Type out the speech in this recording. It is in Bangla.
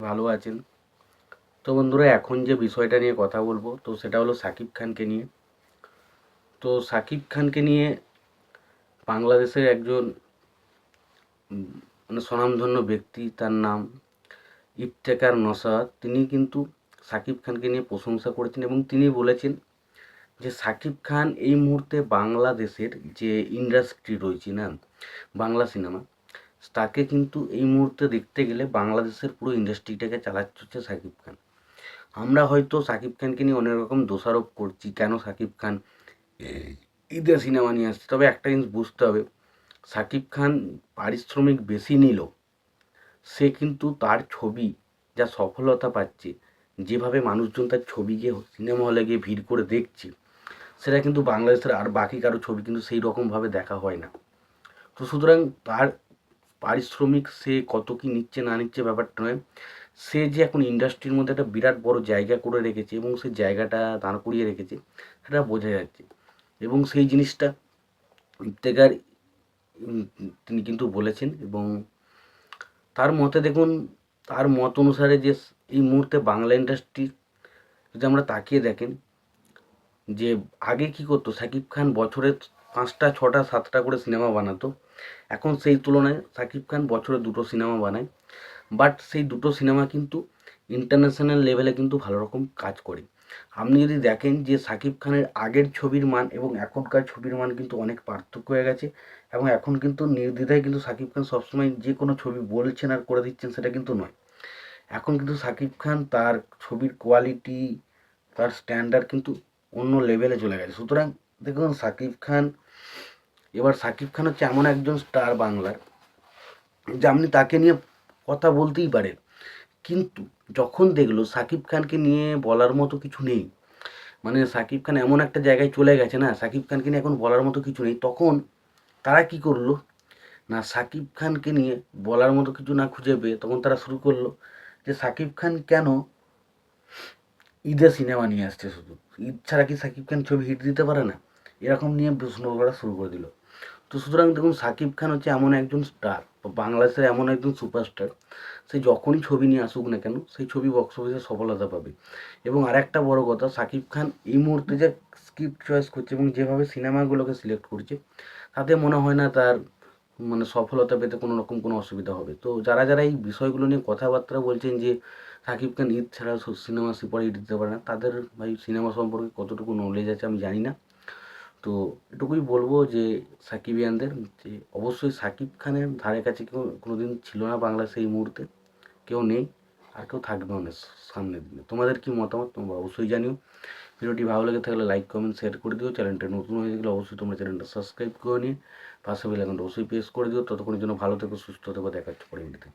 ভালো আছেন। তো বন্ধুরা, এখন যে বিষয়টা নিয়ে কথা বলব, তো সেটা হলো সাকিব খানকে নিয়ে। তো সাকিব খানকে নিয়ে বাংলাদেশের একজন মানে স্বনামধন্য ব্যক্তি, তার নাম ইফতেকার নসাদ। তিনি কিন্তু সাকিব খানকে নিয়ে প্রশংসা করেছেন এবং তিনি বলেছেন যে সাকিব খান এই মুহূর্তে বাংলাদেশের যে ইন্ডাস্ট্রি রয়েছে না, বাংলা সিনেমা তাকে কিন্তু এই মুহূর্তে দেখতে গেলে বাংলাদেশের পুরো ইন্ডাস্ট্রিটাকে চালাচ্ছে হচ্ছে সাকিব খান। আমরা হয়তো সাকিব খানকে নিয়ে অনেক রকম দোষারোপ করছি, কেন সাকিব খান ঈদে সিনেমা নিয়ে আসছে, তবে একটা জিনিস বুঝতে হবে, সাকিব খান পারিশ্রমিক বেশি নিল, সে কিন্তু তার ছবি যা সফলতা পাচ্ছে, যেভাবে মানুষজন তার ছবি গিয়ে সিনেমা হলে গিয়ে ভিড় করে দেখছে, সেটা কিন্তু বাংলাদেশের আর বাকি কারও ছবি কিন্তু সেই রকমভাবে দেখা হয় না। তো সুতরাং তার পারিশ্রমিক সে কত কি নিচ্ছে না নিচ্ছে ব্যাপারটা নয়। সে যে এখন ইন্ডাস্ট্রির মধ্যে একটা বিরাট বড় জায়গা করে রেখেছে এবং সে জায়গাটা দাঁড় করিয়ে রেখেছে, সেটা বোঝা যাচ্ছে। এবং সেই জিনিসটা ইফতেকার তিনি কিন্তু বলেছেন এবং তার মতে দেখুন, তার মত অনুসারে যে এই মুহূর্তে বাংলা ইন্ডাস্ট্রি যদি আমরা তাকিয়ে দেখেন যে আগে কি করতো, সাকিব খান বছরে পাঁচটা, ছটা, সাতটা করে সিনেমা বানাতো। এখন সেই তুলনায় সাকিব খান বছরে দুটো সিনেমা বানায়। বাট সেই দুটো সিনেমা কিন্তু ইন্টারন্যাশনাল লেভেলে কিন্তু ভালো রকম কাজ করে। আপনি যদি দেখেন যে সাকিব খানের আগের ছবির মান এবং এখনকার ছবির মান কিন্তু অনেক পার্থক্য হয়ে গেছে এবং এখন কিন্তু নির্দ্বিধায় কিন্তু সাকিব খান সবসময় যে কোনো ছবি বলছেন আর করে দিচ্ছেন সেটা কিন্তু নয়। এখন কিন্তু সাকিব খান তার ছবির কোয়ালিটি তার স্ট্যান্ডার্ড কিন্তু অন্য লেভেলে চলে গেছে। সুতরাং দেখুন, সাকিব খান, এবার সাকিব খান হচ্ছে এমন একজন স্টার বাংলার, যে আপনি তাকে নিয়ে কথা বলতেই পারেন। কিন্তু যখন দেখল সাকিব খানকে নিয়ে বলার মতো কিছু নেই মানে সাকিব খান এমন একটা জায়গায় চলে গেছে না, সাকিব খানকে নিয়ে এখন বলার মতো কিছু নেই, তখন তারা কি করল? না, সাকিব খানকে নিয়ে বলার মতো কিছু না খুঁজে পেয়ে তখন তারা শুরু করল যে সাকিব খান কেন ঈদে সিনেমা নিয়ে আসছে শুধু? ঈদ ছাড়া কি সাকিব খান ছবি হিট দিতে পারে না? এরকম নিয়ে প্রশ্ন করা শুরু করে দিল। তো সুতরাং দেখুন, সাকিব খান হচ্ছে এমন একজন স্টার বাংলাদেশের এমন একজন সুপারস্টার সে যখনই ছবি নিয়ে আসুক না কেন, সেই ছবি বক্স অফিসে সফলতা পাবে। এবং আরেকটা বড় কথা, সাকিব খান এই মুহূর্তে যে স্ক্রিপ্ট চয়েস করছে এবং যেভাবে সিনেমাগুলোকে সিলেক্ট করছে, তাতে মনে হয় না তার মানে সফলতা পেতে কোনো রকম কোনো অসুবিধা হবে। তো যারা যারা এই বিষয়গুলো নিয়ে কথাবার্তা বলছেন যে সাকিব খান ঈদ ছাড়া সিনেমা সুপার হিট দিতে পারে না, তাদের ভাই সিনেমা সম্পর্কে কতটুকু নলেজ আছে আমি জানি না। তো এটুকুই বলব যে সাকিবিয়ানদের যে অবশ্যই সাকিব খানের ধারে কাছে কেউ কোনোদিন ছিল না বাংলা সেই মুহূর্তে। কেউ নেই আর কেউ থাকবেও না সামনের দিনে। তোমাদের কি মতামত তোমরা অবশ্যই জানিও। ভিডিওটি ভালো লেগে থাকলে লাইক, কমেন্ট, শেয়ার করে দিও। চ্যানেলটা নতুন হয়ে গেলে অবশ্যই তোমরা চ্যানেলটা সাবস্ক্রাইব করে নিয়ে পাশে বেল অবশ্যই প্রেস করে দিও। ততক্ষণের জন্য ভালো থেকো, সুস্থ থেকো। দেখা হচ্ছে পরে ভিডিওতে